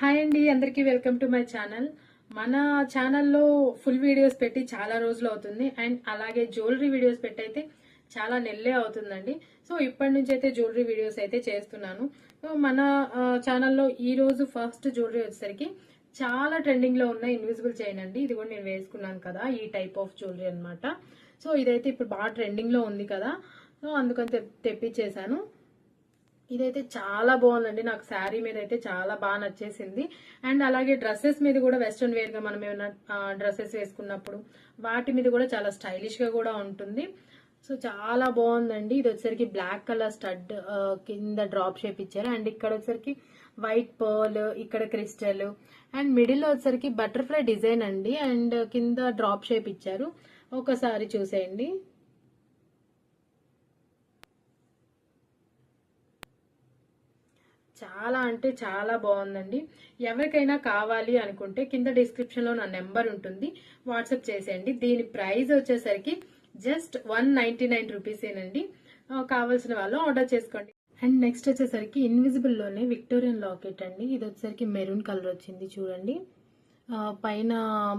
Hi అండి అందరికీ welcome to my channel. మన ఛానల్లో ఫుల్ వీడియోస్ పెట్టి చాలా రోజులు అవుతుంది. అండ్ అలాగే జ్యువెలరీ వీడియోస్ పెట్టి అయితే చాలా నెల్లే అవుతుందండి. సో ఇప్పటి నుంచి అయితే జ్యువెలరీ వీడియోస్ అయితే చేస్తున్నాను. సో మన ఛానల్లో ఈ రోజు ఫస్ట్ జ్యువెలరీ వచ్చేసరికి చాలా ట్రెండింగ్లో ఉన్న ఇన్విజిబుల్ చైన్ అండి. ఇది కూడా నేను వేసుకున్నాను కదా ఈ టైప్ ఆఫ్ జ్యువెలరీ అనమాట సో ఇదైతే ఇప్పుడు బాగా ట్రెండింగ్లో ఉంది కదా. సో అందుకని తెప్పించేశాను ఇదైతే చాలా బాగుందండి. నాకు శారీ మీద అయితే చాలా బాగా నచ్చేసింది. అండ్ అలాగే డ్రెస్సెస్ మీద కూడా వెస్ట్రన్ వేర్గా మనం ఏమైనా డ్రెస్సెస్ వేసుకున్నప్పుడు వాటి మీద కూడా చాలా స్టైలిష్గా కూడా ఉంటుంది. సో చాలా బాగుందండి. ఇది వచ్చేసరికి బ్లాక్ కలర్ స్టడ్ కింద డ్రాప్ షేప్ ఇచ్చారు. అండ్ ఇక్కడ వచ్చేసరికి వైట్ పర్ల్ ఇక్కడ క్రిస్టల్ అండ్ మిడిల్లో వచ్చేసరికి బటర్ఫ్లై డిజైన్ అండి. అండ్ కింద డ్రాప్ షేప్ ఇచ్చారు. ఒకసారి చూసేయండి. చాలా అంటే చాలా బాగుందండి. ఎవరికైనా కావాలి అనుకుంటే కింద డిస్క్రిప్షన్లో నా నెంబర్ ఉంటుంది. వాట్సాప్ చేసేయండి. దీని ప్రైస్ వచ్చేసరికి జస్ట్ వన్ నైన్టీ నైన్ రూపీసేనండి. కావాల్సిన వాళ్ళు ఆర్డర్ చేసుకోండి. అండ్ నెక్స్ట్ వచ్చేసరికి ఇన్విజిబుల్లోనే విక్టోరియన్ లాకెట్ అండి. ఇది వచ్చేసరికి మెరూన్ కలర్ వచ్చింది చూడండి. పైన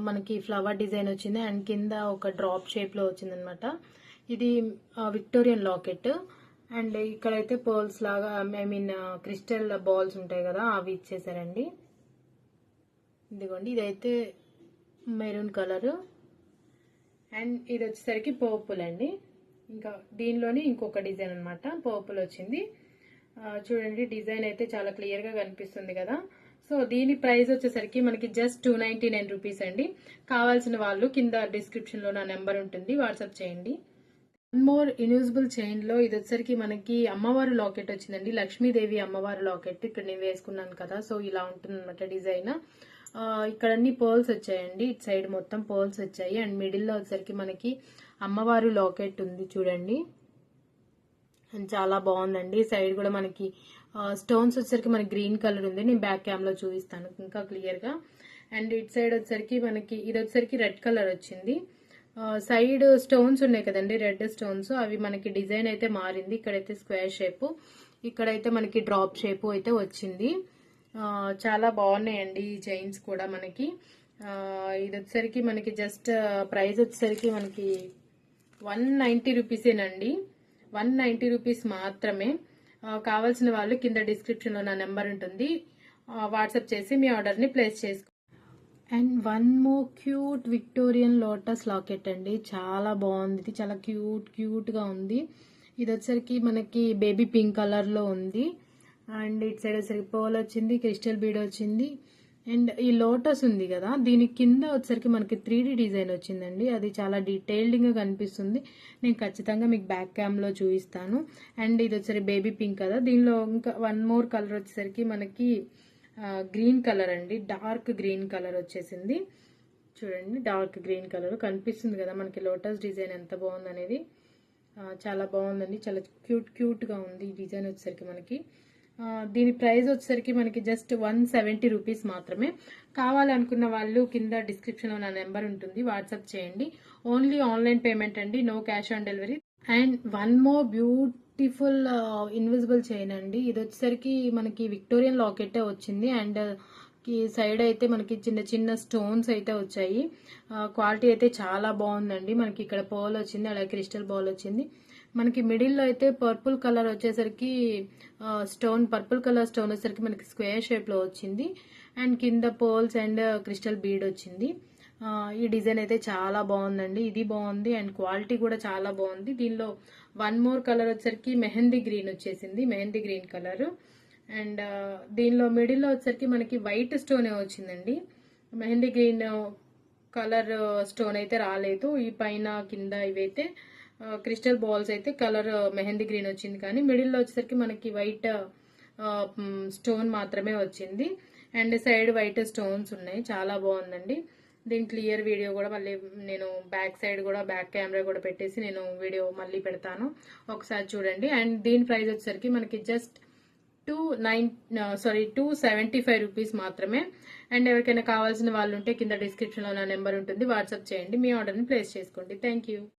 మనకి ఫ్లవర్ డిజైన్ వచ్చింది. అండ్ కింద ఒక డ్రాప్ షేప్లో వచ్చింది అనమాట ఇది విక్టోరియన్ లాకెట్ అండ్ ఇక్కడైతే పర్ల్స్ లాగా ఐ మీన్ క్రిస్టల్ బాల్స్ ఉంటాయి కదా అవి ఇచ్చేసారండి. ఇదిగోండి ఇదైతే మెరూన్ కలరు. అండ్ ఇది వచ్చేసరికి పర్పుల్ అండి. ఇంకా దీనిలోనే ఇంకొక డిజైన్ అనమాట పర్పుల్ వచ్చింది. చూడండి డిజైన్ అయితే చాలా క్లియర్గా కనిపిస్తుంది కదా. సో దీని ప్రైస్ వచ్చేసరికి మనకి just two ninety nine rupees అండి. కావాల్సిన వాళ్ళు కింద డిస్క్రిప్షన్లో నా నెంబర్ ఉంటుంది వాట్సాప్ చేయండి. మోర్ ఇన్యూజిబుల్ చైన్లో ఇది వచ్చరికి మనకి అమ్మవారు లాకెట్ వచ్చిందండి. లక్ష్మీదేవి అమ్మవారు లాకెట్ ఇక్కడ నేను వేసుకున్నాను కదా సో ఇలా ఉంటుంది అనమాట డిజైన్ ఇక్కడ అన్ని పర్ల్స్ వచ్చాయండి. ఇటు సైడ్ మొత్తం పర్ల్స్ వచ్చాయి. అండ్ మిడిల్లో వచ్చరికి వచ్చేసరికి మనకి అమ్మవారు లాకెట్ ఉంది చూడండి. అండ్ చాలా బాగుందండి. సైడ్ కూడా మనకి స్టోన్స్ వచ్చేసరికి మనకి గ్రీన్ కలర్ ఉంది. నేను బ్యాక్ క్యామ్లో చూపిస్తాను ఇంకా క్లియర్గా. అండ్ ఇటు సైడ్ వచ్చేసరికి మనకి ఇది వచ్చేసరికి రెడ్ కలర్ వచ్చింది. సైడ్ స్టోన్స్ ఉన్నాయి కదండి రెడ్ స్టోన్స్. అవి మనకి డిజైన్ అయితే మారింది. ఇక్కడైతే స్క్వేర్ షేప్ ఇక్కడైతే మనకి డ్రాప్ షేప్ అయితే వచ్చింది. చాలా బాగున్నాయండి ఈ చైన్స్ కూడా మనకి. ఇది వచ్చేసరికి మనకి జస్ట్ ప్రైస్ వచ్చేసరికి మనకి వన్ నైంటీ రూపీసేనండి. వన్ నైంటీ రూపీస్ మాత్రమే. కావాల్సిన వాళ్ళు కింద డిస్క్రిప్షన్లో నా నెంబర్ ఉంటుంది. వాట్సాప్ చేసి మీ ఆర్డర్ని ప్లేస్ చేసుకో and one more cute Victorian lotus locket అండి. చాలా బాగుంది. ఇది చాలా క్యూట్ క్యూట్గా ఉంది. ఇది వచ్చరికి మనకి బేబీ పింక్ కలర్లో ఉంది. అండ్ ఇటు సైడ్ వచ్చరికి పోల్ వచ్చింది క్రిస్టల్ బీడ్ వచ్చింది. అండ్ ఈ లోటస్ ఉంది కదా దీని కింద వచ్చరికి మనకి త్రీ డిజైన్ వచ్చిందండి. అది చాలా డీటెయిల్డ్గా కనిపిస్తుంది. నేను ఖచ్చితంగా మీకు బ్యాక్ క్యామ్లో చూపిస్తాను. అండ్ ఇది వచ్చరికి బేబీ పింక్ కదా దీనిలో ఇంకా వన్ మోర్ కలర్ వచ్చేసరికి మనకి గ్రీన్ కలర్ అండి. డార్క్ గ్రీన్ కలర్ వచ్చేసింది. చూడండి డార్క్ గ్రీన్ కలర్ కనిపిస్తుంది కదా మనకి. లోటస్ డిజైన్ ఎంత బాగుంది అనేది చాలా బాగుందండి. చాలా క్యూట్ క్యూట్గా ఉంది ఈ డిజైన్ వచ్చేసరికి మనకి. దీని ప్రైస్ వచ్చేసరికి మనకి జస్ట్ వన్ సెవెంటీ రూపీస్ మాత్రమే. కావాలనుకున్న వాళ్ళు కింద డిస్క్రిప్షన్లో నా నెంబర్ ఉంటుంది. వాట్సాప్ చేయండి. ఓన్లీ ఆన్లైన్ పేమెంట్ అండి. No cash on delivery. And one more beautiful invisible chain అండి. ఇది వచ్చేసరికి మనకి విక్టోరియన్ లాకెట్ వచ్చింది. అండ్కి సైడ్ అయితే మనకి చిన్న చిన్న స్టోన్స్ అయితే వచ్చాయి. క్వాలిటీ అయితే చాలా బాగుందండి. మనకి ఇక్కడ పర్ల్ వచ్చింది అలాగే క్రిస్టల్ బాల్ వచ్చింది. మనకి మిడిల్లో అయితే పర్పుల్ కలర్ వచ్చేసరికి స్టోన్ పర్పుల్ కలర్ స్టోన్ వచ్చేసరికి మనకి స్క్వేర్ షేప్లో వచ్చింది. అండ్ కింద పర్ల్స్ అండ్ క్రిస్టల్ బీడ్ వచ్చింది. ఈ డిజైన్ అయితే చాలా బాగుందండి. ఇది బాగుంది అండ్ క్వాలిటీ కూడా చాలా బాగుంది. దీనిలో వన్ మోర్ కలర్ వచ్చేసరికి మెహందీ గ్రీన్ వచ్చేసింది. Mehndi green colour. అండ్ దీనిలో మిడిల్లో వచ్చేసరికి మనకి వైట్ స్టోనే వచ్చిందండి. మెహందీ గ్రీన్ కలర్ స్టోన్ అయితే రాలేదు. ఈ పైన కింద ఇవైతే క్రిస్టల్ బాల్స్ అయితే కలర్ మెహందీ గ్రీన్ వచ్చింది. కానీ మిడిల్లో వచ్చేసరికి మనకి వైట్ స్టోన్ మాత్రమే వచ్చింది. అండ్ సైడ్ వైట్ స్టోన్స్ ఉన్నాయి. చాలా బాగుందండి. దీని క్లియర్ వీడియో కూడా మళ్ళీ నేను బ్యాక్ సైడ్ కూడా బ్యాక్ కెమెరా కూడా పెట్టేసి నేను వీడియో మళ్ళీ పెడతాను. ఒకసారి చూడండి. అండ్ దీని ప్రైస్ వచ్చేసరికి మనకి just two nine sorry two seventy five rupees మాత్రమే. అండ్ ఎవరికైనా కావాల్సిన వాళ్ళు ఉంటే కింద డిస్క్రిప్షన్లో నా నెంబర్ ఉంటుంది. వాట్సాప్ చేయండి. మీ ఆర్డర్ని ప్లేస్ చేసుకోండి. Thank you